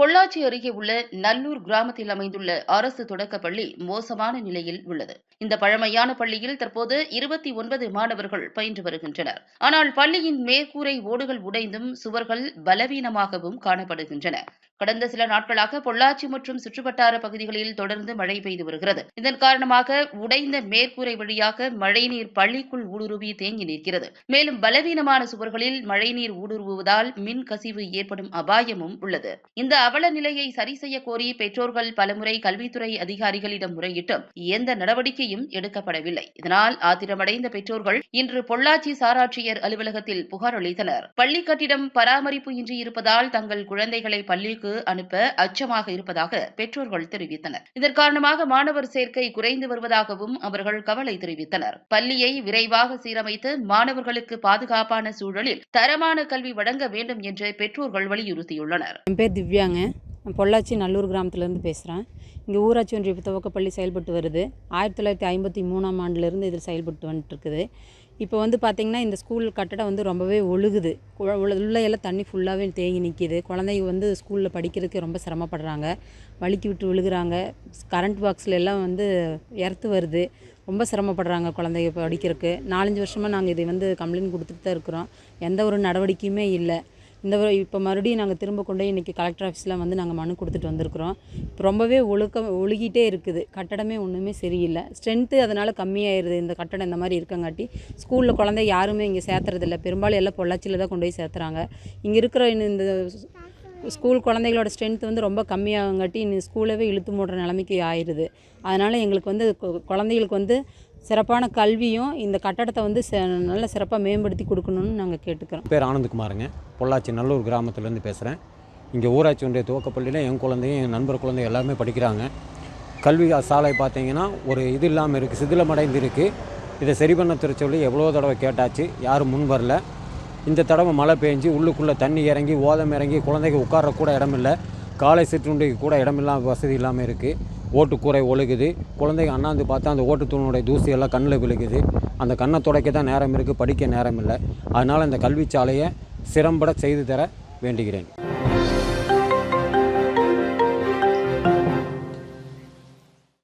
பொள்ளாச்சி அருகே உள்ள நல்லூர் கிராமத்தில் அமைந்துள்ள அரசு தொடக்கப் பள்ளி மோசமான நிலையில் உள்ளது. இந்த பழமையான பள்ளியில் தற்போது இருபத்தி ஒன்பது மாணவர்கள் பயின்று வருகின்றனர். ஆனால் பள்ளியின் மேற்கூரை ஓடுகள் உடைந்தும் சுவர்கள் பலவீனமாகவும் காணப்படுகின்றன. கடந்த சில நாட்களாக பொள்ளாச்சி மற்றும் சுற்றுவட்டார பகுதிகளில் தொடர்ந்து மழை பெய்து வருகிறது. இதன் காரணமாக உடைந்த மேற்கூரை வழியாக மழைநீர் பள்ளிக்குள் ஊடுருவி தேங்கி நிற்கிறது. மேலும் பலவீனமான சுவர்களில் மழைநீர் ஊடுருவுவதால் மின் கசிவு ஏற்படும் அபாயமும் உள்ளது. இந்த அவல நிலையை சரி செய்ய கோரி பெற்றோர்கள் பலமுறை கல்வித்துறை அதிகாரிகளிடம் முறையிட்டும் எந்த நடவடிக்கையும் எடுக்கப்படவில்லை. இதனால் ஆத்திரமடைந்த பெற்றோர்கள் இன்று பொள்ளாச்சி சாராட்சியர் அலுவலகத்தில் புகார் அளித்தனர். பள்ளி கட்டிடம் பராமரிப்பு இன்றி இருப்பதால் தங்கள் குழந்தைகளை பள்ளிக்கு அனுப்ப அச்சமாக இருப்பதாக பெற்றோர்கள் தெரிவித்தனர். இதன் காரணமாக மாணவர் சேர்க்கை குறைந்து வருவதாகவும் அவர்கள் கவலை தெரிவித்தனர். பள்ளியை விரைவாக சீரமைத்து மாணவர்களுக்கு பாதுகாப்பான சூழலில் தரமான கல்வி வழங்க வேண்டும் என்று பெற்றோர்கள் வலியுறுத்தியுள்ளனர். என் பேர் திவ்யாங்க. நான் பொள்ளாச்சி நல்லூர் கிராமத்துலேருந்து பேசுகிறேன். இங்கே ஊராட்சி ஒன்றிய துவக்கப்பள்ளி செயல்பட்டு வருது. ஆயிரத்தி தொள்ளாயிரத்தி ஐம்பத்தி மூணாம் ஆண்டுலேருந்து இது செயல்பட்டு வந்துட்டுருக்குது. இப்போ வந்து பார்த்திங்கன்னா இந்த ஸ்கூல் கட்டடம் வந்து ரொம்பவே ஒழுகுது. உள்ள எல்லாம் தண்ணி ஃபுல்லாகவே தேங்கி நிற்கிது குழந்தைங்க வந்து ஸ்கூலில் படிக்கிறதுக்கு ரொம்ப சிரமப்படுறாங்க. வழுக்கி விட்டு விழுகிறாங்க. கரண்ட் பாக்ஸில் எல்லாம் வந்து எர்த்து வருது. ரொம்ப சிரமப்படுறாங்க குழந்தைங்க படிக்கிறதுக்கு. நாலஞ்சு வருஷமாக நாங்கள் இதை வந்து கம்ப்ளைண்ட் கொடுத்துட்டு தான் இருக்கிறோம். எந்த ஒரு நடவடிக்கையுமே இல்லை. இந்த இப்போ மறுபடியும் நாங்கள் திரும்ப கொண்டு இன்றைக்கி கலெக்டர் ஆஃபீஸில் வந்து நாங்கள் மனு கொடுத்துட்டு வந்திருக்கிறோம். இப்போ ரொம்பவே ஒழுக்க ஒழுகிட்டே இருக்குது. கட்டடமே ஒன்றுமே சரியில்லை. ஸ்ட்ரென்த்து அதனால் கம்மியாயிருது. இந்த கட்டடம் இந்த மாதிரி இருக்கங்காட்டி ஸ்கூலில் குழந்தை யாருமே இங்கே சேர்த்துறதில்ல. பெரும்பாலும் எல்லாம் பொள்ளாச்சியில் தான் கொண்டு போய் சேர்த்துறாங்க. இங்கே இருக்கிற இந்த ஸ்கூல் குழந்தைகளோட ஸ்ட்ரென்த் வந்து ரொம்ப கம்மியாகங்காட்டி இந்த ஸ்கூலவே இழுத்து மூடுற நிலைமைக்கு ஆயிடுது. அதனால் எங்களுக்கு வந்து குழந்தைகளுக்கு வந்து சிறப்பான கல்வியும் இந்த கட்டடத்தை வந்து ச- நல்ல சிறப்பாக மேம்படுத்தி கொடுக்கணும்னு நாங்கள் கேட்டுக்கிறோம். பேர் ஆனந்தகுமாருங்க. பொள்ளாச்சி நல்லூர் கிராமத்துலேருந்து பேசுகிறேன் இங்கே ஊராட்சி ஒன்றிய துவக்கப்பள்ளியில் என் குழந்தையும் என் நண்பர் குழந்தை எல்லாமே படிக்கிறாங்க. கல்வி சாலை பார்த்தீங்கன்னா ஒரு இது இல்லாமல் இருக்குது சிதிலமடைந்து இருக்குது இதை சரி பண்ண தர சொல்லி எவ்வளோ தடவை கேட்டாச்சு யாரும் முன் வரல. இந்த தடவை மழை பெஞ்சு உள்ளுக்குள்ளே தண்ணி இறங்கி ஓதம் இறங்கி குழந்தைக்கு உட்கார கூட இடமில்லை. காலை சிற்றுண்டிக்கு கூட இடமில்லாம வசதி இல்லாமல் இருக்குது ஓட்டுக்கூரை ஒழுகுது. குழந்தைங்க அண்ணாந்து பார்த்தா அந்த ஓட்டுத்தூணுடைய தூசி எல்லாம் கண்ணில் விழுகுது. அந்த கண்ணை துடைக்க தான் நேரம் இருக்குது படிக்க நேரம் இல்லை. அதனால் இந்த கல்வி சாலையை சிறம்பட செய்து தர வேண்டுகிறேன்.